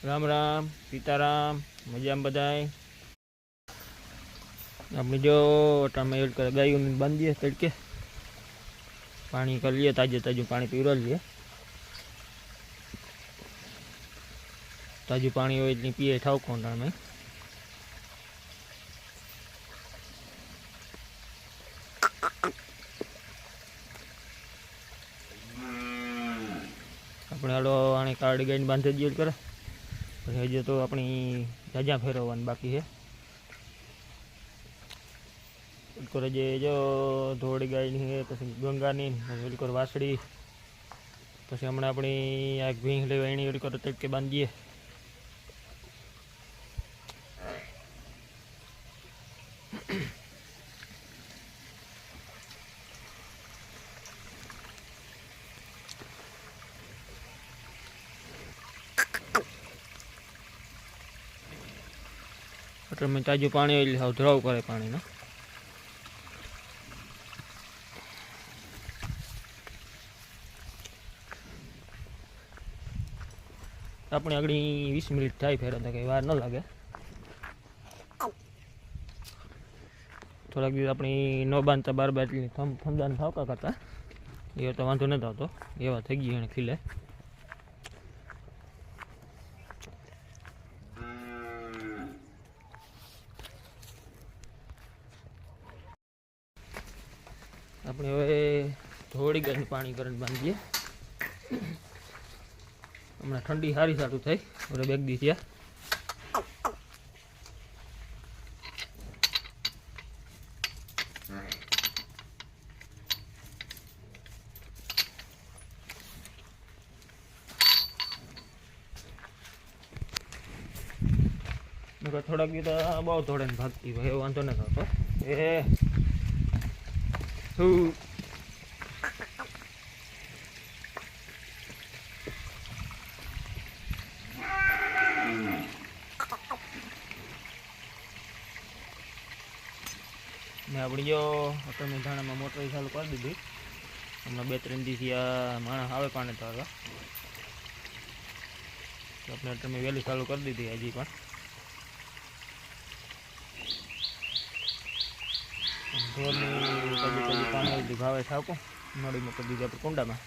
રામ રામ, સીતારામ, મજામાં બધાય? આપણે જો તમે એડ કરે, ગાયું બાંધીએ તડકે. પાણી કરી લઈએ, તાજે તાજું પાણી પીવરા લઈએ. તાજું પાણી હોય એટલે પીએ ઠાવ કોણ તમે આપણે હાલો આને કાર્ડ ગાઈને બાંધી દઈએ કરે. પછી હજી તો આપણી જાજા ફેરવવાની બાકી છે. બિલકુલ જે જો ધોળી ગાયની પછી ગંગાની ઉલકોર વાસળી, પછી હમણાં આપણી આ ભીંગ લેવા એની બિલકુલ તડકે બાંધીએ. એટલે મેં તાજું પાણી એટલે હાવ ધરાવ કરે પાણીનો. આપણે આગળ વીસ મિનિટ થાય ફેરવતા કંઈ વાર ન લાગે. થોડાક દિવસ આપણી ન બાંધતા બાર બાર એટલી થમ, થમદાન થાવકા કરતા. એ તો વાંધો નથી આવતો એવા થઈ ગયા એને ખીલે. આપણે હવે થોડી ગરમ પાણી કરીને બાંધીએ. હમણાં ઠંડી સારી સારું થઈ. હવે બેગ દી થયા. થોડાક દી બહુ ને ભાગતી ભાઈ એવો વાંધો નથી થતો એ શું મેં આપણી જો અટલની ધાણામાં મોટર ચાલુ કરી દીધી હમણાં બે ત્રણ દિવસથી આ માણસ આવે પાણી તો આગળ તો આપણે અટલ મેં વહેલી ચાલુ કરી દીધી હજી પણ ઢોરની આવી ભાવે થાકો મળી મૂકી દીધી આપણે કુંડામાં.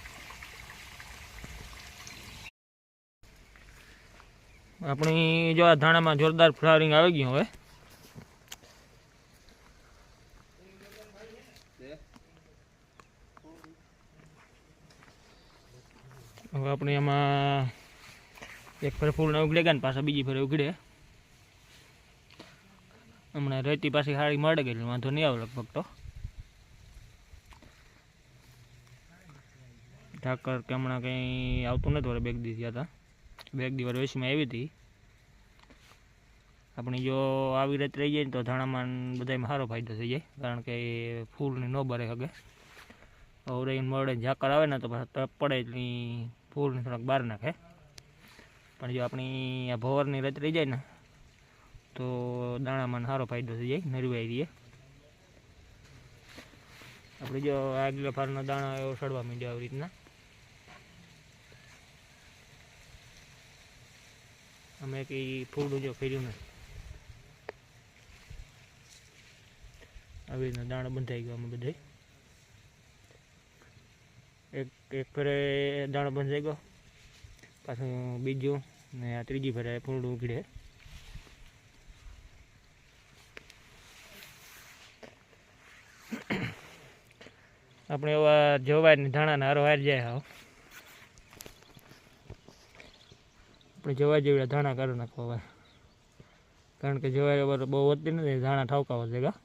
આપણી જો આ ધાણામાં જોરદાર ફ્લાવરિંગ આવી ગયું હવે. હવે આપણે એમાં એક ફેર ફૂલ ના ઉગડે ગયા ને પાછા બીજી ફેર ઉગડે. હમણાં રેતી પાછી સારી મળે ગયેલી વાંધો નહીં આવે લગભગ તો. ઠાકર કે હમણાં કંઈ આવતું નથી વરે બેગ દી હતા બેગ દી વાર વેસીમાં આવી હતી. આપણે જો આવી રીતે રહી જાય ને તો ધાણામાં બધામાં સારો ફાયદો થઈ જાય, કારણ કે ફૂલની ન ભરે શકે હવે મળે ઝાકર આવે ને તો પડે એટલે ફૂલને થોડાક બહાર નાખે. પણ જો આપણી આ ભવરની રત રહી જાય ને, તો દાણામાં સારો ફાયદો થઈ જાય, નરવાઈ રહીએ. આપણે જો આગલા ફારના દાણા એવો સડવા માંડ્યો આવી રીતના. અમે કંઈ ફૂડ જો ફેર્યું નથી આવી રીતના દાણા બંધાઈ ગયો અમે બધે એક એક ફેરે દાણો બંધાઈ ગયો. પાછું બીજું ને આ ત્રીજી ફેરે ફૂલડું ઉઘડે આપણે એવા જવાય ને ધાણાના હારો હાર જાય હાવ. આપણે જવા જેવડા ધાણા કાઢી નાખવા કારણ કે જવાય બહુ વધતી નથી, ધાણા ઠાવકા વધેગા